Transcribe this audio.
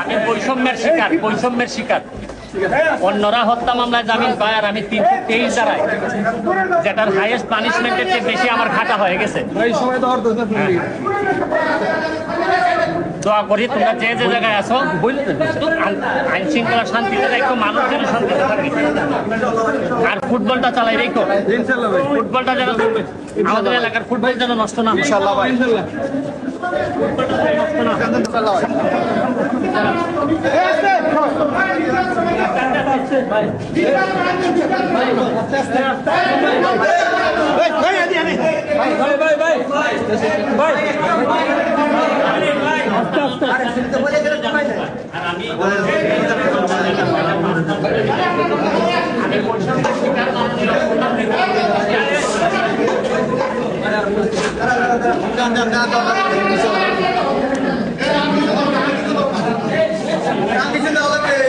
আমি বৈষম্যের শিকার বৈষম্যের শিকার। অন্যরা হত্যা মামলায় জামিন পায় আর আমি তিনশো তেইশ দ্বারায় যেটার হাইয়েস্ট পানিশমেন্টের চেয়ে বেশি আমার খাটা হয়ে গেছে। দোয়া করি তোমরা যে যে জায়গায় আছো আইন- শৃঙ্খলা শান্তিতে রেখো মানুষ যেন শান্তিতে থাকে। আর ফুটবলটা চালাই রেখো। ফুটবলটা যেন আমাদের এলাকার ফুটবল যেন নষ্ট না হয়। ফুটবলটা যেন নষ্ট না আমি